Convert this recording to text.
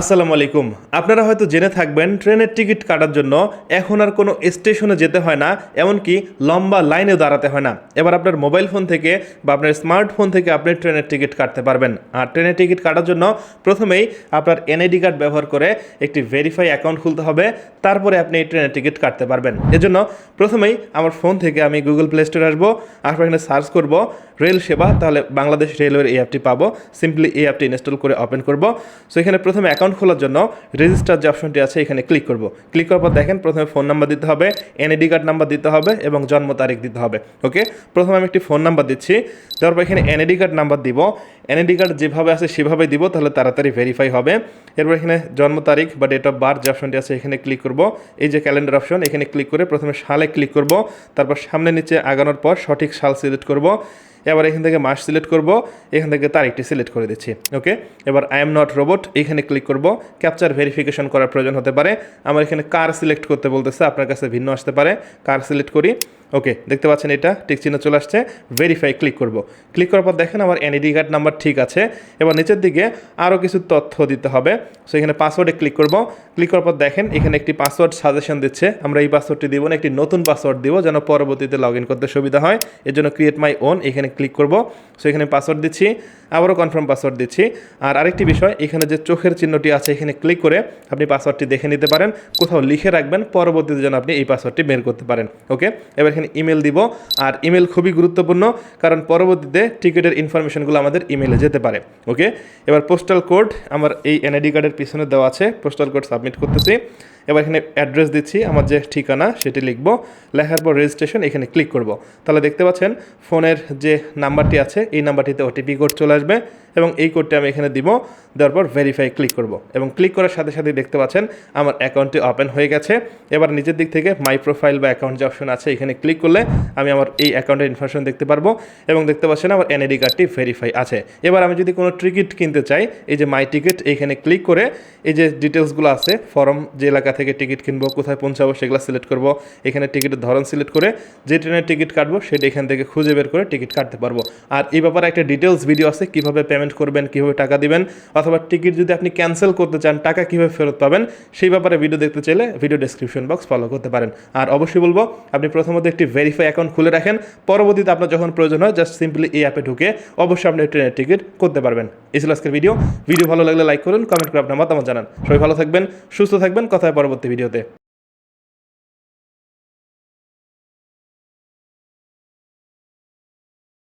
আসসালামু আলাইকুম। আপনারা হয়তো জেনে থাকবেন, ট্রেনের টিকিট কাটার জন্য এখন আর কোনো স্টেশনে যেতে হয় না, এমনকি লম্বা লাইনেও দাঁড়াতে হয় না। এবার আপনার মোবাইল ফোন থেকে বা আপনার স্মার্টফোন থেকে আপনি ট্রেনের টিকিট কাটতে পারবেন। আর ট্রেনের টিকিট কাটার জন্য প্রথমেই আপনার এনআইডি কার্ড ব্যবহার করে একটি ভেরিফাই অ্যাকাউন্ট খুলতে হবে, তারপরে আপনি এই ট্রেনের টিকিট কাটতে পারবেন। এজন্য প্রথমেই আমার ফোন থেকে আমি গুগল প্লে স্টোরে আসব আসব এখানে সার্চ করব রেল সেবা, তাহলে বাংলাদেশ রেলওয়ের এই অ্যাপটি পাবো। সিম্পলি এই অ্যাপটি ইনস্টল করে ওপেন করব। সো এখানে প্রথমে অ্যাকাউন্ট খোলার জন্য রেজিস্টার যে অপশনটি আছে, এখানে ক্লিক করব। ক্লিক করার পর দেখেন প্রথমে ফোন নাম্বার দিতে হবে এনআইডি কার্ড নাম্বার দিতে হবে এবং জন্ম তারিখ দিতে হবে। ওকে প্রথমে আমি একটি ফোন নাম্বার দিচ্ছি তারপর এখানে এনআইডি কার্ড নাম্বার দিব। এনআইডি কার্ড যেভাবে আছে সেভাবে দিব, তাহলে তাড়াতাড়ি ভেরিফাই হবে। এরপর এখানে জন্ম তারিখ বা ডেট অফ বার্থ যে অপশনটি আছে, এখানে ক্লিক করব। এই যে ক্যালেন্ডার অপশন এখানে ক্লিক করে প্রথমে সালে ক্লিক করব। তারপর সামনে নিচে আগানোর পর সঠিক সাল সিলেক্ট করব। এবার এখান থেকে মাস সিলেক্ট করব, এখান থেকে তারিখটি সিলেক্ট করে দিচ্ছি, ওকে? এবার আই এম নট রোবট এখানে ক্লিক করব ক্যাপচার ভেরিফিকেশন করার প্রয়োজন হতে পারে। আমার এখানে কার সিলেক্ট করতে বলতেছে, আপনার কাছে ভিন্ন আসতে পারে। কার সিলেক্ট করি ওকে, দেখতে পাচ্ছেন এটা, টিক চিহ্ন চলে আসছে ভেরিফাই ক্লিক করব। ক্লিক করার পর দেখেন আমার এনআইডি কার্ড নাম্বার ঠিক আছে। এবার নিচের দিকে আরও কিছু তথ্য দিতে হবে। সো এখানে পাসওয়ার্ডে ক্লিক করব। ক্লিক করার পর দেখেন, এখানে একটি পাসওয়ার্ড সাজেশন দিচ্ছে। আমরা এই পাসওয়ার্ডটি দিব না, একটি নতুন পাসওয়ার্ড দিব যেন পরবর্তীতে লগ ইন করতে সুবিধা হয়। এর জন্য ক্রিয়েট মাই ওন এখানে ক্লিক করব। সো এখানে পাসওয়ার্ড দিচ্ছি, আবারও কনফার্ম পাসওয়ার্ড দিচ্ছি। আর আরেকটি বিষয়, এখানে যে চোখের চিহ্নটি আছে, এখানে ক্লিক করে আপনি পাসওয়ার্ডটি দেখে নিতে পারেন। কোথাও লিখে রাখবেন, পরবর্তীতে যেন আপনি এই পাসওয়ার্ডটি বের করতে পারেন। ওকে এবার এখানে ইমেল দিব। আর ইমেল খুবই গুরুত্বপূর্ণ, কারণ পরবর্তীতে টিকিটের ইনফরমেশনগুলো আমাদের ইমেলে যেতে পারে ওকে এবার পোস্টাল কোড আমার এই এনআইডি কার্ডের পিছনে দেওয়া আছে পোস্টাল কোড সাবমিট করতেছি। এবার এখানে অ্যাড্রেস দিচ্ছি, আমার যে ঠিকানা সেটি লিখব, লেখার পর রেজিস্ট্রেশন এখানে ক্লিক করব। তাহলে দেখতে পাচ্ছেন, ফোনের যে নাম্বারটি আছে, এই নাম্বারটিতে ওটিপি কোড চলে আসবে এবং এই কোডটি আমি এখানে দিব, দেওয়ার পর ভেরিফাই ক্লিক করব। এবং ক্লিক করার সাথে সাথে দেখতে পাচ্ছেন, আমার অ্যাকাউন্টটি ওপেন হয়ে গেছে। এবার নিজের দিক থেকে মাই প্রোফাইল বা অ্যাকাউন্ট যে অপশন আছে, এখানে ক্লিক করলে আমি আমার এই অ্যাকাউন্টের ইনফরমেশন দেখতে পারব এবং দেখতে পাচ্ছেন, আমার এনআইডি কার্ডটি ভেরিফাই আছে। এবার আমি যদি কোনো টিকিট কিনতে চাই, এই যে মাই টিকিট এইখানে ক্লিক করে এই যে ডিটেলসগুলো আছে ফর্ম যে এলাকা থেকে টিকিট কিনবো, কোথায় পৌঁছাবো সেগুলো সিলেক্ট করব। এখানে টিকিটের ধরন সিলেক্ট করে যে ট্রেনের টিকিট কাটবো, সেটা এখান থেকে খুঁজে বের করে টিকিট কাটতে পারব। আর এই ব্যাপারে একটা ডিটেলস ভিডিও আছে, কীভাবে পেমেন্ট করবেন, কীভাবে টাকা দিবেন, অথবা টিকিট যদি আপনি ক্যান্সেল করতে চান, টাকা কীভাবে ফেরত পাবেন, সেই ব্যাপারে ভিডিও দেখতে চাইলে ভিডিও ডেসক্রিপশন বক্স ফলো করতে পারেন। আর অবশ্যই বলব, আপনি প্রথমত একটি ভেরিফাই অ্যাকাউন্ট খুলে রাখেন, পরবর্তীতে আপনার যখন প্রয়োজন হয় জাস্ট সিম্পলি এই অ্যাপে ঢুকে অবশ্যই আপনি ট্রেনের টিকিট করতে পারবেন। এই ছিল আজকের ভিডিও ভিডিও ভালো লাগলে লাইক করুন কমেন্ট করে আপনার মতামত জানান। সবাই ভালো থাকবেন, সুস্থ থাকবেন। কথায় পরবর্তী ভিডিওতে